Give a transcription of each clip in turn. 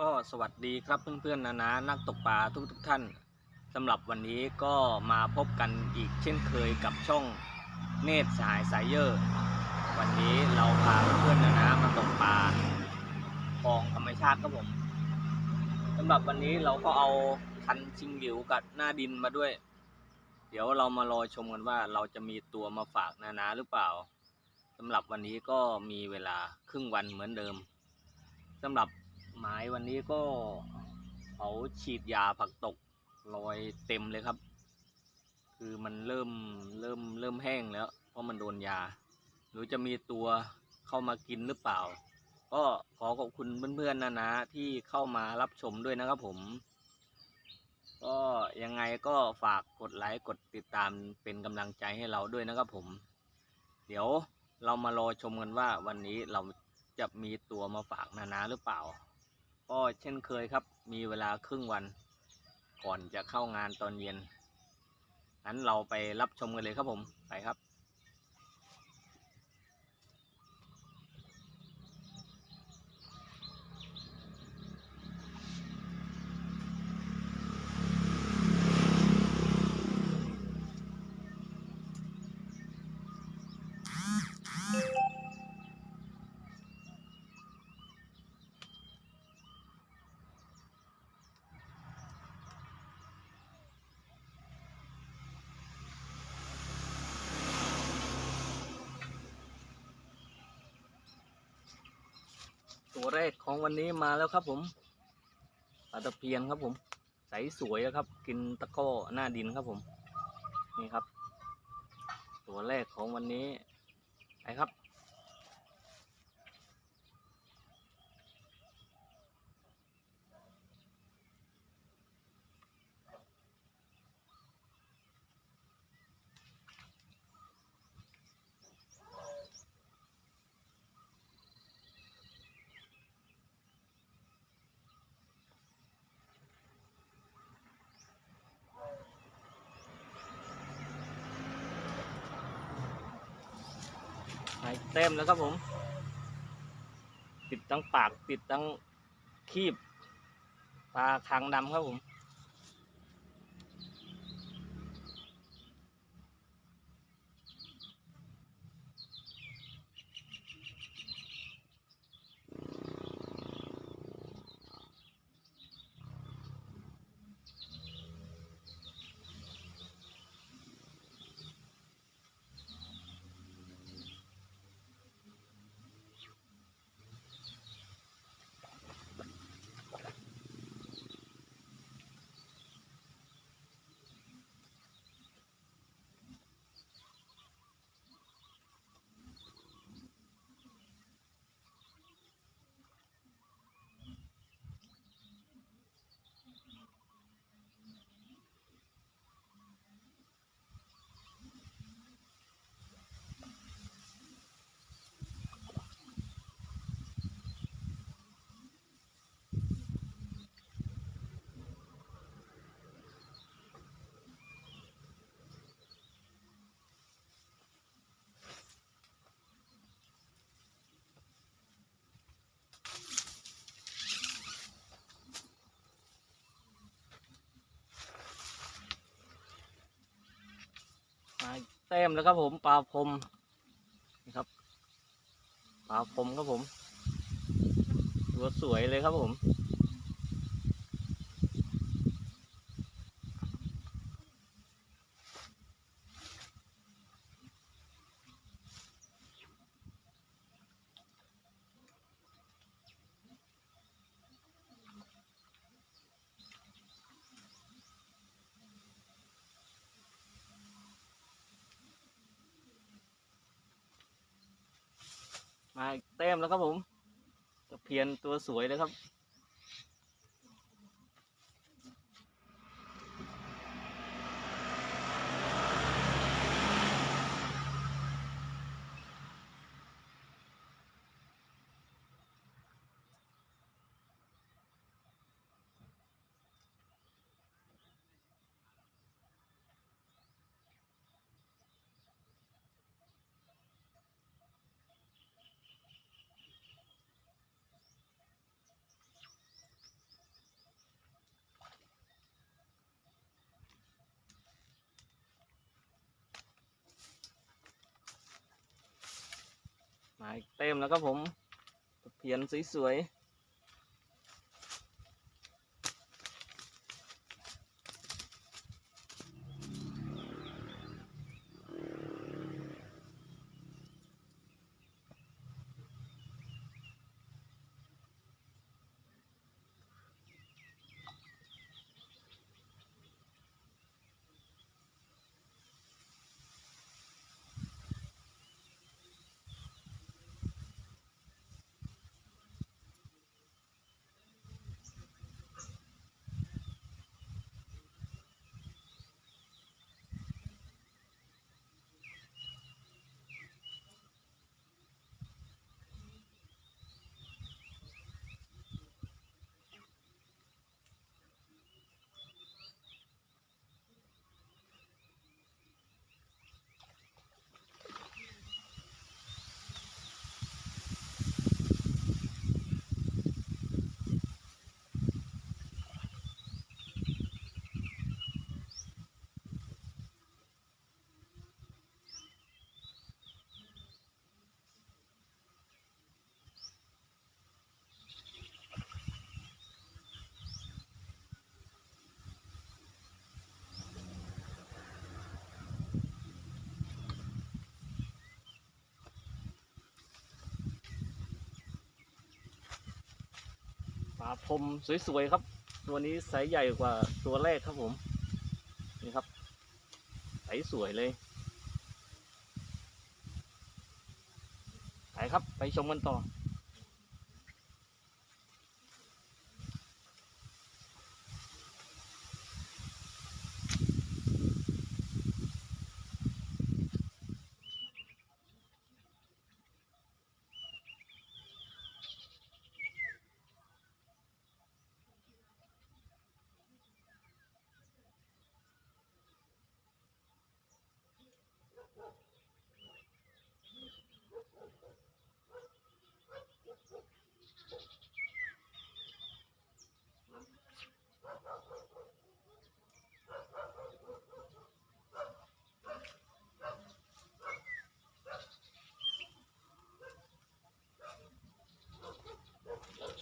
ก็สวัสดีครับเพื่อนๆนะนะนักตกปลาทุกทุกๆท่านสำหรับวันนี้ก็มาพบกันอีกเช่นเคยกับช่องเนตรสายสายเยอร์วันนี้เราพาเพื่อนๆนะนะมาตกปลาคลองธรรมชาติครับผมสำหรับวันนี้เราก็เอาคันชิงหลิวกับหน้าดินมาด้วย เดี๋ยวเรามารอชมกันว่าเราจะมีตัวมาฝากนานาหรือเปล่าสำหรับวันนี้ก็มีเวลาครึ่งวันเหมือนเดิมสำหรับ หมายวันนี้ก็เขาฉีดยาผักตกรอยเต็มเลยครับ คือมันเริ่มเริ่มเริ่มแห้งแล้ว เพราะมันโดนยา หรือจะมีตัวเข้ามากินหรือเปล่า ก็ขอขอบคุณเพื่อนๆนะนะที่เข้ามารับชมด้วยนะครับผม ก็ยังไงก็ฝากกดไลค์กดติดตามเป็นกำลังใจให้เราด้วยนะครับผม เดี๋ยวเรามารอชมกันว่าวันนี้เราจะมีตัวมาฝากนานาหรือเปล่า ก็เช่นเคยครับ มีเวลาครึ่งวัน ก่อนจะเข้างานตอนเย็นนั้นเราไปรับชมกันเลยครับผม ไปครับ ตัวแรกของวันนี้มาแล้วครับผมปลาตะเพียนครับผม ใสสวยแล้วครับ กินตะก้อหน้าดินครับผม นี่ครับ ตัวแรกของวันนี้ไปครับ หายเต็มแล้วครับผม ติดทั้งปากติดทั้งคีบปลาคางดำครับผม มาแต้มแล้วครับผมปลาพรมนะครับปลาพรมครับผมตัวสวยเลยครับผม มาอีกแต้มแล้วครับผมตะเพียนตัวสวยเลยครับ มาอีกเต็มแล้วครับผมเพียนสวยๆ พรมสวยๆครับ ตัวนี้ไซส์ใหญ่กว่าตัวแรกครับผม นี่ครับไซส์สวยเลยไปครับ ไปชมกันต่อ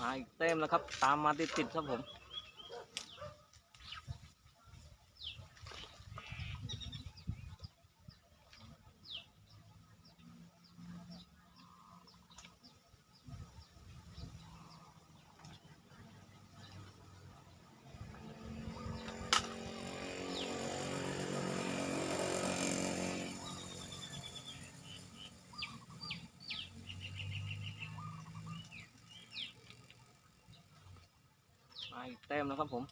มาอีกเต็มแล้วครับ ตามมาติดๆครับผม แต้มนะครับผม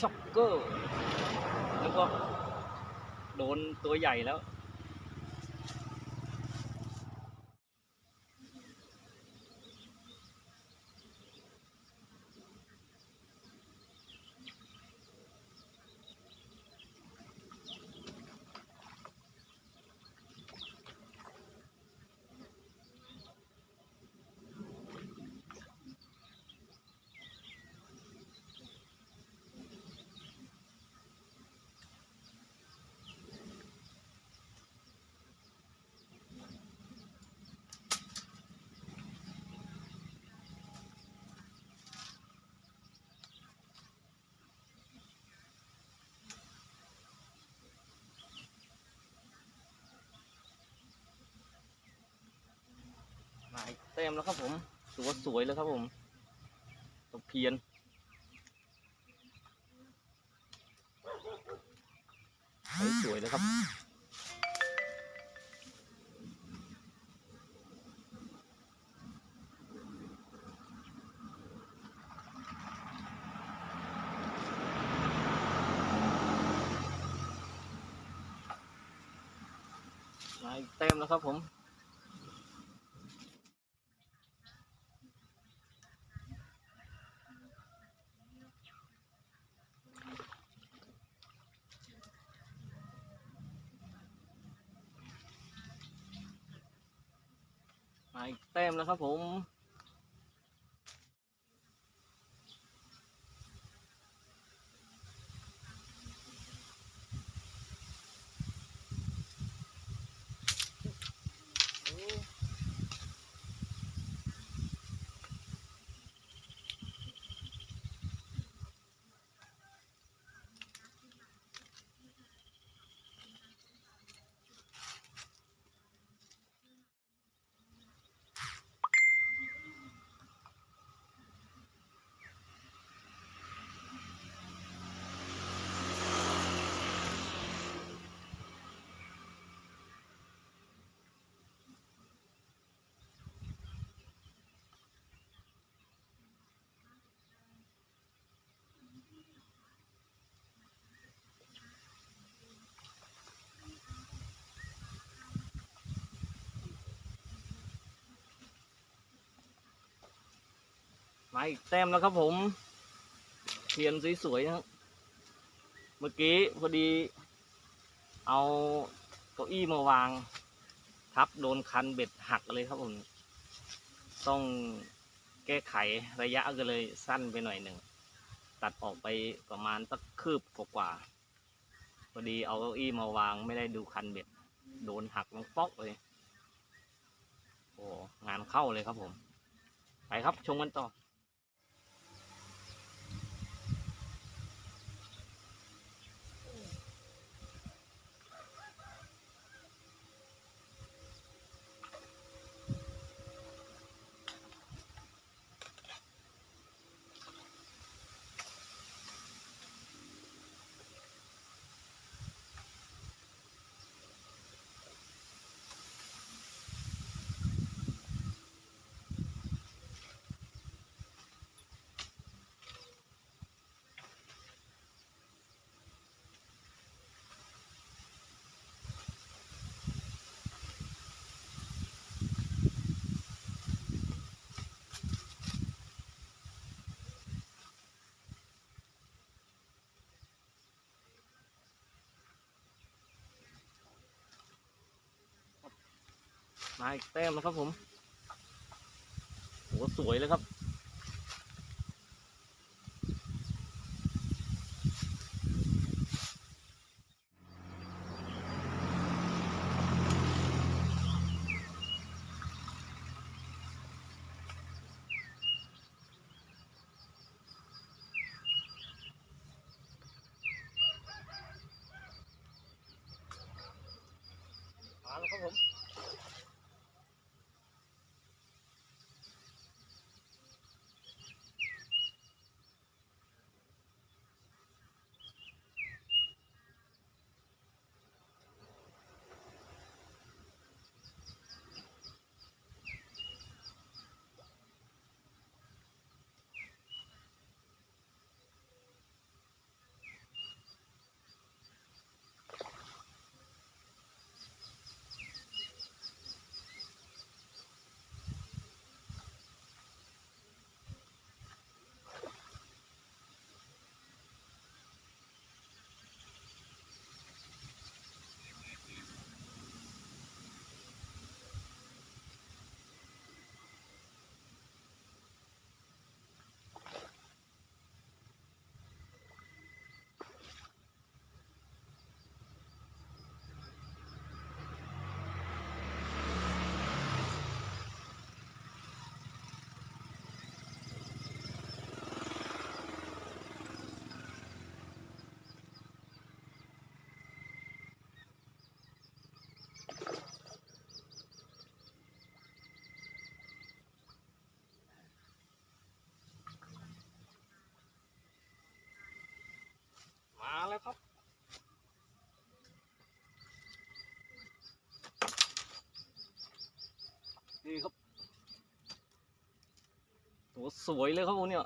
ช็อกเกอร์แล้วก็โดนตัวใหญ่แล้ว อีกเต็มแล้วครับผมตัวสวยเลยครับผมตะเพียนสวยเลยครับมาอีกเต็มแล้วครับผม มาอีกเต็มแล้วครับผม มาอีกแต้มแล้วครับผมเทียนสวยๆนะครับ เมื่อกี้พอดี เอาเก้าอี้มาวาง ทับโดนคันเบ็ดหักเลยครับผม ต้องแก้ไขระยะก็เลยสั้นไปหน่อยหนึ่ง ตัดออกไปประมาณสักคืบกว่าๆพอดีเอาเก้าอี้มาวางไม่ได้ดูคันเบ็ด โดนหักลงป๊อกเลย โอ้งานเข้าเลยครับผม ไปครับชมกันต่อ มาอีกแต้มแล้วครับผมโหสวยเลยครับ มาแล้วครับผม สวยเลยครับผมเนี่ย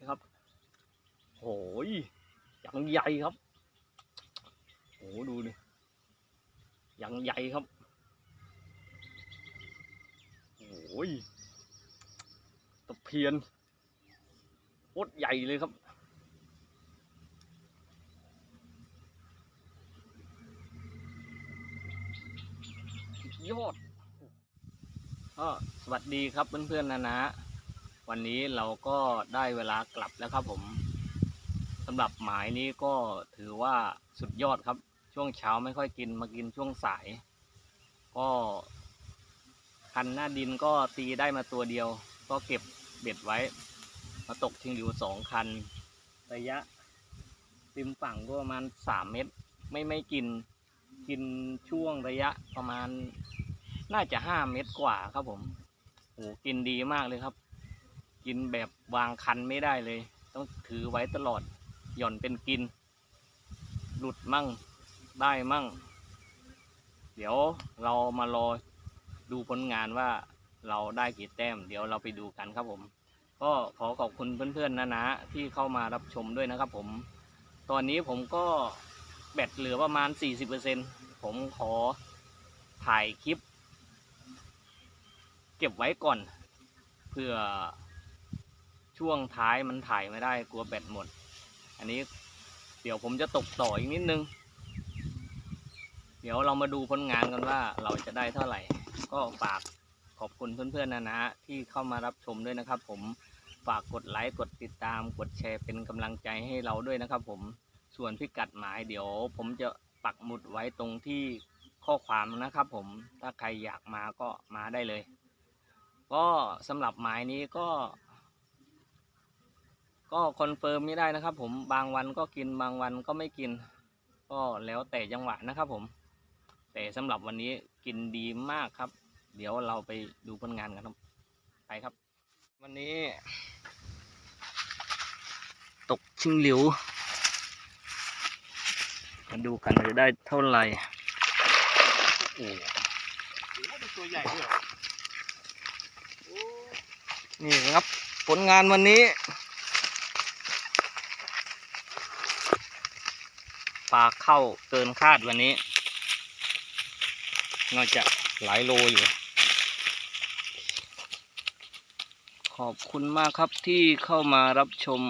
นะครับโหยอย่างใหญ่ครับโหดูดิอย่างใหญ่ครับโอ้ยตะเพียน ญ่เลยครับ ยอดก็สวัสดีครับเพื่อนๆนะนะ วันนี้เราก็ได้เวลากลับแล้วครับผมสำหรับหมายนี้ก็ถือว่าสุดยอดครับ ช่วงเช้าไม่ค่อยกินมากินช่วงสาย ก็คันหน้าดินก็ตีได้มาตัวเดียว ก็เก็บเบ็ดไว้ มาตกชิงหลิวสองคัน ระยะริมฝั่งก็ประมาณสามเมตร ไม่ไม่กิน กินช่วงระยะประมาณน่าจะห้าเมตรกว่าครับผมโอ้กินดีมากเลยครับ กินแบบวางคันไม่ได้เลย ต้องถือไว้ตลอดหย่อนเป็นกิน หลุดมั่งได้มั่ง เดี๋ยวเรามารอดูผลงานว่าเราได้กี่แต้ม เดี๋ยวเราไปดูกันครับผม ก็ขอขอบคุณเพื่อนๆนะนะที่เข้ามารับชมด้วยนะครับผม ตอนนี้ผมก็แบตเหลือประมาณ 40%ผมขอถ่ายคลิป เก็บไว้ก่อน เพื่อช่วงท้ายมันถ่ายไม่ได้กลัวแบตหมด อันนี้เดี๋ยวผมจะตกต่ออีกนิดนึง เดี๋ยวเรามาดูผลงานกันว่าเราจะได้เท่าไหร่ ก็ฝากขอบคุณเพื่อนๆนะนะที่เข้ามารับชมด้วยนะครับผม ฝากกดไลค์กดติดตามกดแชร์เป็นกำลังใจให้เราด้วยนะครับผมส่วนพิกัดหมายเดี๋ยว ผมจะปักหมุดไว้ตรงที่ข้อความนะครับผมถ้าใครอยากมาก็มาได้เลย ก็สำหรับหมายนี้ก็ ก็คอนเฟิร์มไม่ได้นะครับ ผมบางวันก็กินบางวันก็ไม่กิน ก็แล้วแต่จังหวะนะครับผม แต่สำหรับวันนี้กินดีมากครับ เดี๋ยวเราไปดูผลงานกันครับไปครับ วันนี้ ตกชิงหลิวมาดูกันจะได้เท่าไหร่โอ้ตัวใหญ่ด้วยเหรอโอ้นี่ครับผลงานวันนี้ ปลาเข้าเกินคาดวันนี้ น่าจะหลายโลอยู่ ขอบคุณมากครับที่เข้ามารับชม